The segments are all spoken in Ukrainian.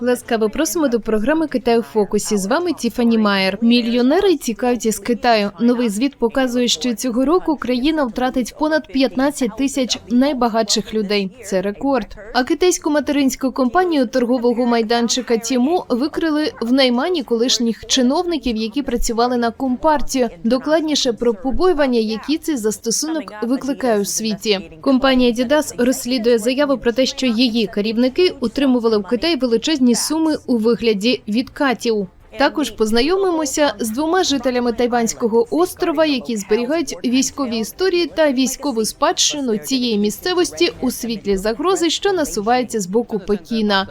Ласкаво просимо до програми Китай у фокусі. З вами Тіфані Майер. Мільйонери тікають із Китаю. Новий звіт показує, що цього року країна втратить понад 15 тисяч найбагатших людей. Це рекорд. А китайську материнську компанію торгового майданчика Тіму викрили в наймані колишніх чиновників, які працювали на компартію. Докладніше про побоювання, які цей застосунок викликає у світі. Компанія Adidas розслідує заяву про те, що її керівники утримували в Китаї величезні суми у вигляді відкатів. Також познайомимося з двома жителями Тайванського острова, які зберігають військові історії та військову спадщину цієї місцевості у світлі загрози, що насувається з боку Пекіна.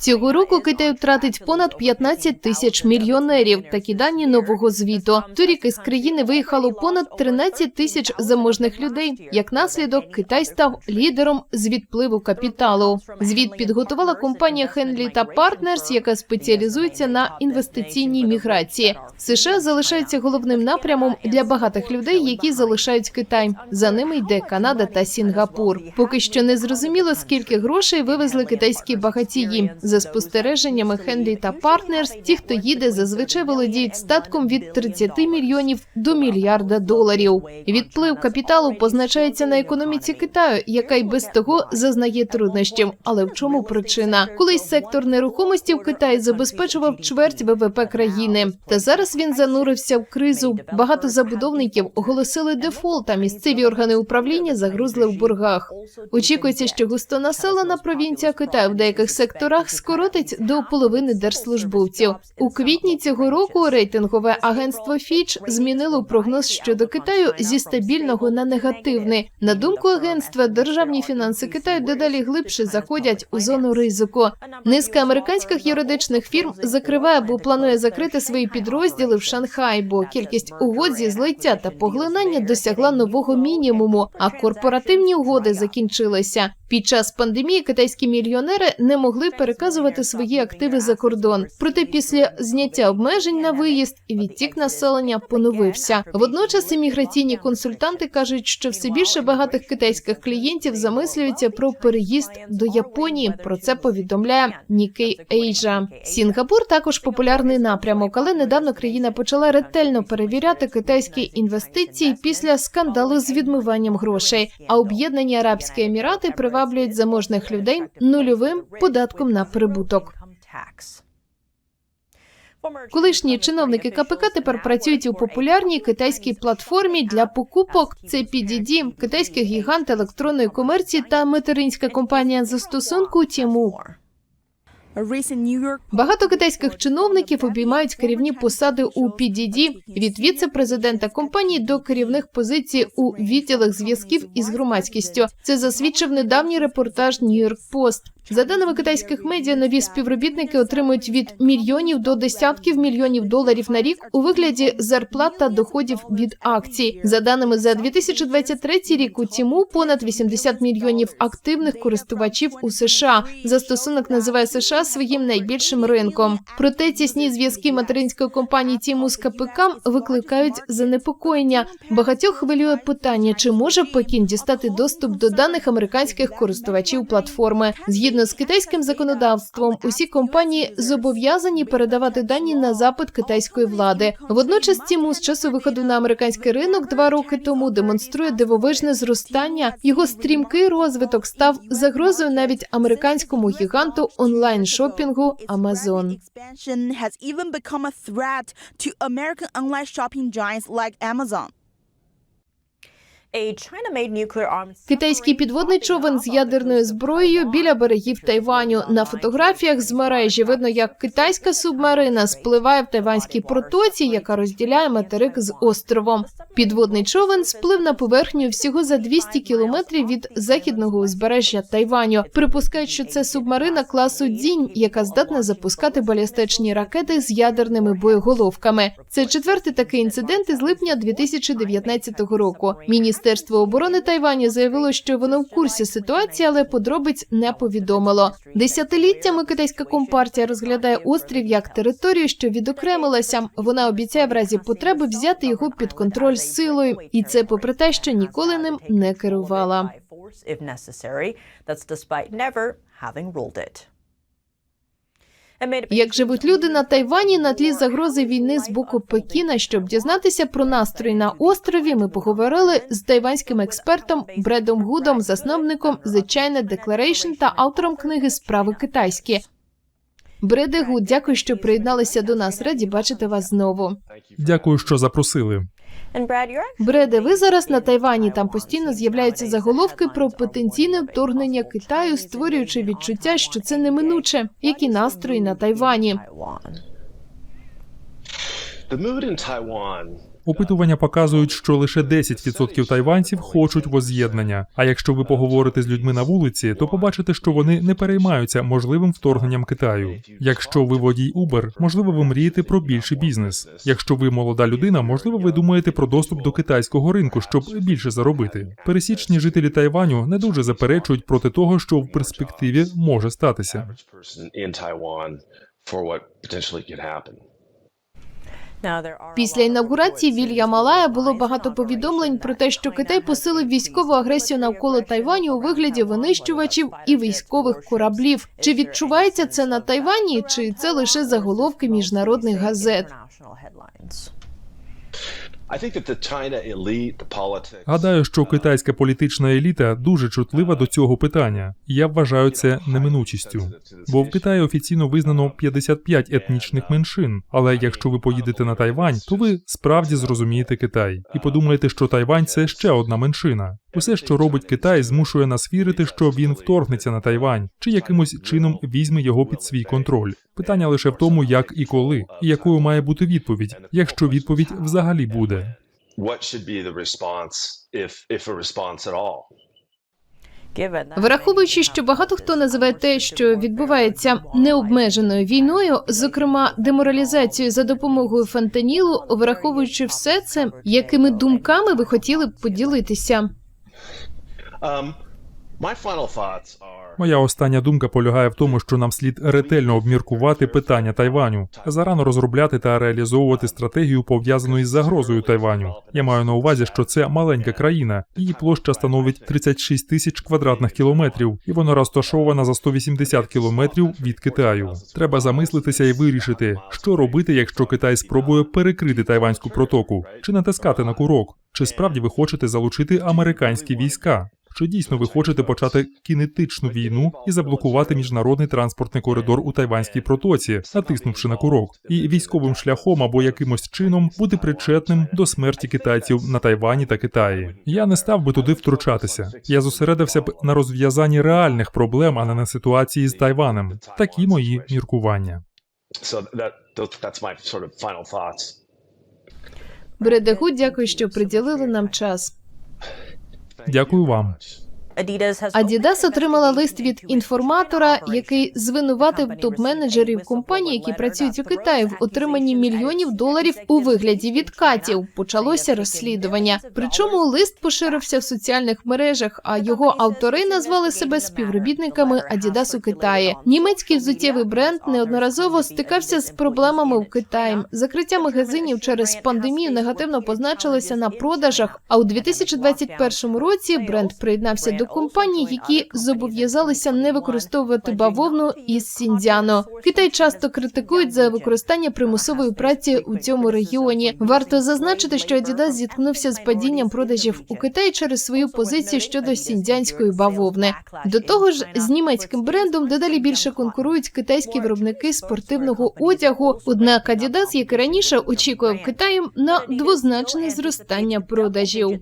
Цього року Китай втратить понад 15 тисяч мільйонерів. Такі дані нового звіту. Торік із країни виїхало понад 13 тисяч заможних людей. Як наслідок, Китай став лідером з відпливу капіталу. Звіт підготувала компанія Хенлі та Партнерс, яка спеціалізується на інвестиційній міграції. США залишаються головним напрямом для багатих людей, які залишають Китай. За ними йде Канада та Сінгапур. Поки що не зрозуміло, скільки грошей вивезли китайські багатії. За спостереженнями Хенлі та Партнерс, ті, хто їде, зазвичай володіють статком від 30 мільйонів до мільярда доларів. Відплив капіталу позначається на економіці Китаю, яка й без того зазнає труднощів. Але в чому причина? Колись сектор нерухомості в Китаї забезпечував чверть ВВП країни, та зараз він занурився в кризу. Багато забудовників оголосили дефолт, а місцеві органи управління загрузли в боргах. Очікується, що густонаселена провінція Китаю в деяких секторах скоротить до половини держслужбовців. У квітні цього року рейтингове агентство Фіч змінило прогноз щодо Китаю зі стабільного на негативний. На думку агентства, державні фінанси Китаю дедалі глибше заходять у зону ризику. Низка американських юридичних фірм закриває або планує закрити свої підрозділи в Шанхай, бо кількість угод зі злиття та поглинання досягла нового мінімуму, а корпоративні угоди закінчилися. Під час пандемії китайські мільйонери не могли переказувати свої активи за кордон. Проте після зняття обмежень на виїзд відтік населення поновився. Водночас імміграційні консультанти кажуть, що все більше багатих китайських клієнтів замислюються про переїзд до Японії. Про це повідомляє Nikkei Asia. Сінгапур також популярний напрямок, але недавно країна почала ретельно перевіряти китайські інвестиції після скандалу з відмиванням грошей. А об'єднані Арабські Емірати приваблюють заможних людей нульовим податком на прибуток. Колишні чиновники КПК тепер працюють у популярній китайській платформі для покупок. Це PDD, китайський гігант електронної комерції та материнська компанія застосунку Тіму. Багато китайських чиновників обіймають керівні посади у PDD, від віце-президента компанії до керівних позицій у відділах зв'язків із громадськістю. Це засвідчив недавній репортаж Нью-Йорк Пост. За даними китайських медіа, нові співробітники отримують від мільйонів до десятків мільйонів доларів на рік у вигляді зарплат та доходів від акцій. За даними за 2023 рік у Тіму понад 80 мільйонів активних користувачів у США. Застосунок називає США своїм найбільшим ринком. Проте тісні зв'язки материнської компанії Тіму з КПК викликають занепокоєння. Багатьох хвилює питання, чи може Пекін дістати доступ до даних американських користувачів платформи. З китайським законодавством, усі компанії зобов'язані передавати дані на запит китайської влади. Водночас, Тіму з часу виходу на американський ринок два роки тому демонструє дивовижне зростання. Його стрімкий розвиток став загрозою навіть американському гіганту онлайн шопінгу Amazon. expansion Китайський підводний човен з ядерною зброєю біля берегів Тайваню. На фотографіях з мережі видно, як китайська субмарина спливає в тайванській протоці, яка розділяє материк з островом. Підводний човен сплив на поверхню всього за 200 кілометрів від західного узбережжя Тайваню. Припускають, що це субмарина класу Дзінь, яка здатна запускати балістичні ракети з ядерними боєголовками. Це четвертий такий інцидент із липня 2019 року. Міністр Міністерство оборони Тайваню заявило, що воно в курсі ситуації, але подробиць не повідомило. Десятиліттями китайська компартія розглядає острів як територію, що відокремилася. Вона обіцяє в разі потреби взяти його під контроль силою, і це попри те, що ніколи ним не керувала. Як живуть люди на Тайвані на тлі загрози війни з боку Пекіна, щоб дізнатися про настрої на острові, ми поговорили з тайванським експертом Бредом Гудом, засновником The China Declaration та автором книги Справи китайські. Бреде Гуд, дякую, що приєдналися до нас. Раді бачити вас знову. Дякую, що запросили. Бреде, ви зараз на Тайвані. Там постійно з'являються заголовки про потенційне вторгнення Китаю, створюючи відчуття, що це неминуче. Які настрої на Тайвані? Опитування показують, що лише 10% тайванців хочуть воз'єднання. А якщо ви поговорите з людьми на вулиці, то побачите, що вони не переймаються можливим вторгненням Китаю. Якщо ви водій Uber, можливо, ви мрієте про більший бізнес. Якщо ви молода людина, можливо, ви думаєте про доступ до китайського ринку, щоб більше заробити. Пересічні жителі Тайваню не дуже заперечують проти того, що в перспективі може статися. Після інаугурації Вілья Малая було багато повідомлень про те, що Китай посилив військову агресію навколо Тайваню у вигляді винищувачів і військових кораблів. Чи відчувається це на Тайвані, чи це лише заголовки міжнародних газет? Гадаю, що китайська політична еліта дуже чутлива до цього питання, і я вважаю це неминучістю. Бо в Китаї офіційно визнано 55 етнічних меншин. Але якщо ви поїдете на Тайвань, то ви справді зрозумієте Китай і подумаєте, що Тайвань це ще одна меншина. Усе, що робить Китай, змушує нас вірити, що він вторгнеться на Тайвань чи якимось чином візьме його під свій контроль. Питання лише в тому, як і коли, і якою має бути відповідь, якщо відповідь взагалі буде. Враховуючи, що багато хто називає те, що відбувається необмеженою війною, зокрема деморалізацією за допомогою фентанілу, враховуючи все це, якими думками ви хотіли б поділитися? Um, my final thoughts are. Моя остання думка полягає в тому, що нам слід ретельно обміркувати питання Тайваню, зарано розробляти та реалізовувати стратегію пов'язану із загрозою Тайваню. Я маю на увазі, що це маленька країна, її площа становить 36 тисяч квадратних кілометрів, і вона розташована за 180 кілометрів від Китаю. Треба замислитися і вирішити, що робити, якщо Китай спробує перекрити тайванську протоку, чи натискати на курок, чи справді ви хочете залучити американські війська. Чи дійсно ви хочете почати кінетичну війну і заблокувати міжнародний транспортний коридор у Тайванській протоці, натиснувши на курок, і військовим шляхом або якимось чином бути причетним до смерті китайців на Тайвані та Китаї? Я не став би туди втручатися. Я зосередився б на розв'язанні реальних проблем, а не на ситуації з Тайванем. Такі мої міркування. Бредегу, дякую, що приділили нам час. Дякую вам. Adidas отримала лист від інформатора, який звинуватив топ-менеджерів компаній, які працюють у Китаї, в отриманні мільйонів доларів у вигляді відкатів. Почалося розслідування. Причому лист поширився в соціальних мережах, а його автори назвали себе співробітниками Адідас у Китаї. Німецький взуттєвий бренд неодноразово стикався з проблемами в Китаї. Закриття магазинів через пандемію негативно позначилося на продажах. А у 2021 році бренд приєднався до компаній, які зобов'язалися не використовувати бавовну із Сіндзяно. Китай часто критикують за використання примусової праці у цьому регіоні. Варто зазначити, що Adidas зіткнувся з падінням продажів у Китаї через свою позицію щодо сіндзянської бавовни. До того ж, з німецьким брендом дедалі більше конкурують китайські виробники спортивного одягу. Однак Adidas, як і раніше, очікує в Китаї на двозначне зростання продажів.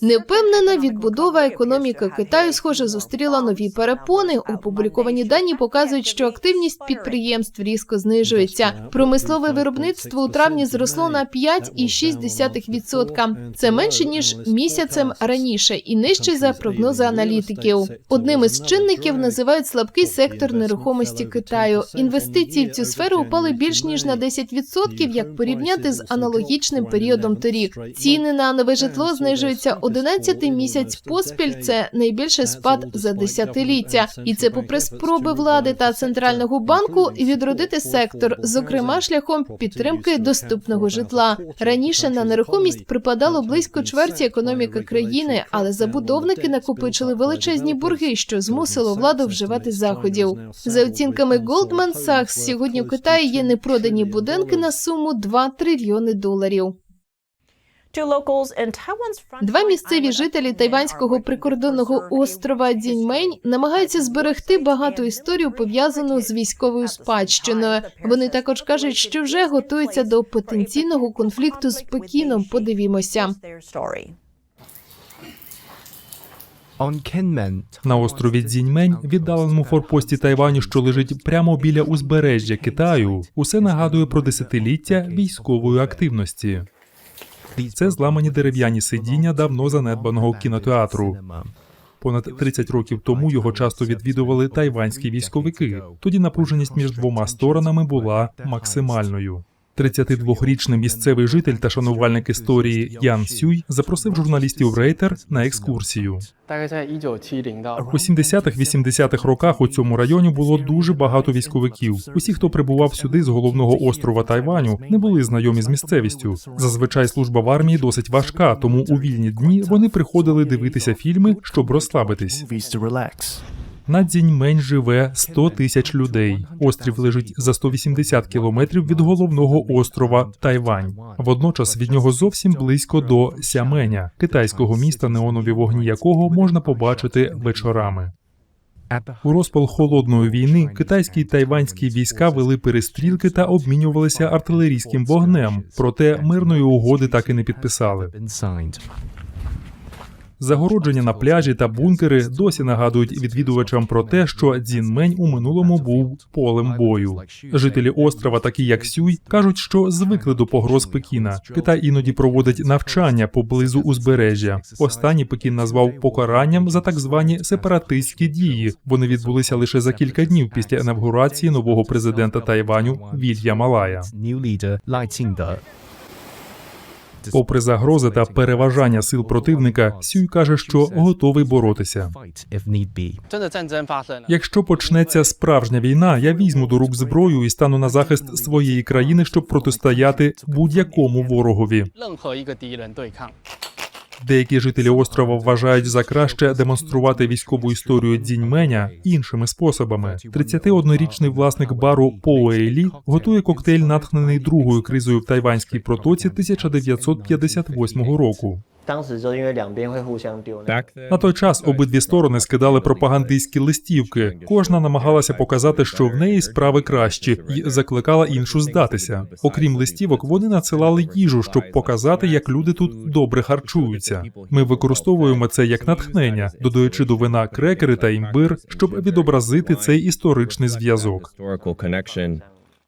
Невпевнена відбудова економіки Китаю, схоже, зустріла нові перепони. Опубліковані дані показують, що активність підприємств різко знижується. Промислове виробництво у травні зросло на 5,6%. Це менше ніж місяцем раніше і нижче за прогнози аналітиків. Одним із чинників називають слабкий сектор нерухомості Китаю. Інвестиції в цю сферу упали більш ніж на 10%, як порівняти з аналогічним періодом торік. Ціни на нове житло знижуються 11 місяць поспіль. Це найбільший спад за десятиліття, і це попри спроби влади та центрального банку відродити сектор, зокрема шляхом підтримки доступного житла. Раніше на нерухомість припадало близько чверті економіки країни, але забудовники накопичили величезні борги, що змусило владу вживати заходів. За оцінками Goldman Sachs, сьогодні в Китаї є непродані будинки на суму 2 трильйони доларів. Два місцеві жителі тайванського прикордонного working to preserve острова Дзіньмень history. намагаються зберегти багату історію пов'язану з військовою спадщиною. Вони також кажуть, що вже готуються до потенційного конфлікту з Пекіном. Подивімося. На острові Цзіньмень, віддаленому форпості Тайваню, що лежить прямо біля узбережжя Китаю, усе нагадує про десятиліття військової активності. Це зламані дерев'яні сидіння давно занедбаного кінотеатру. Понад 30 років тому його часто відвідували тайванські військовики. Тоді напруженість між двома сторонами була максимальною. 32-річний місцевий житель та шанувальник історії Ян Сюй запросив журналістів Рейтер на екскурсію. У 70-х-80-х роках у цьому районі було дуже багато військовиків. Усі, хто прибував сюди з головного острова Тайваню, не були знайомі з місцевістю. Зазвичай служба в армії досить важка, тому у вільні дні вони приходили дивитися фільми, щоб розслабитись. На Дзіньмень живе 100 тисяч людей. Острів лежить за 180 кілометрів від головного острова Тайвань. Водночас від нього зовсім близько до Сяменя, китайського міста, неонові вогні якого можна побачити вечорами. У розпал холодної війни китайські й тайванські війська вели перестрілки та обмінювалися артилерійським вогнем, проте мирної угоди так і не підписали. Загородження на пляжі та бункери досі нагадують відвідувачам про те, що Дзінмень у минулому був полем бою. Жителі острова, такі як Сюй, кажуть, що звикли до погроз Пекіна. Китай іноді проводить навчання поблизу узбережжя. Останній Пекін назвав покаранням за так звані сепаратистські дії. Вони відбулися лише за кілька днів після інавгурації нового президента Тайваню Вілья Малая. Попри загрози та переважання сил противника, Сюй каже, що готовий боротися. Якщо почнеться справжня війна, я візьму до рук зброю і стану на захист своєї країни, щоб протистояти будь-якому ворогові. Деякі жителі острова вважають за краще демонструвати військову історію дзіньменя іншими способами. 31-річний власник бару Поуейлі готує коктейль, натхнений другою кризою в тайванській протоці 1958 року. Так. на той час обидві сторони скидали пропагандистські листівки. Кожна намагалася показати, що в неї справи кращі, і закликала іншу здатися. Окрім листівок, вони надсилали їжу, щоб показати, як люди тут добре харчуються. Ми використовуємо це як натхнення, додаючи до вина крекери та імбир, щоб відобразити цей історичний зв'язок.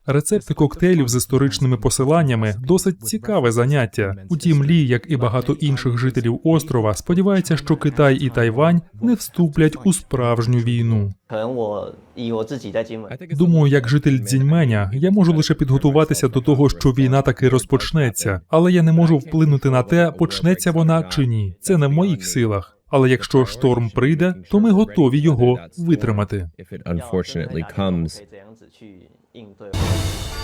Рецепти коктейлів з історичними посиланнями досить цікаве заняття. Утім, лі, як і багато інших жителів острова, сподівається, що Китай і Тайвань не вступлять у справжню війну. Думаю, як житель дзіньменя, я можу лише підготуватися до того, що війна таки розпочнеться, але я не можу вплинути на те, почнеться вона чи ні. Це не в моїх силах. Але якщо шторм прийде, то ми готові його витримати. If it unfortunately 可 comes, 以怎样子去应对。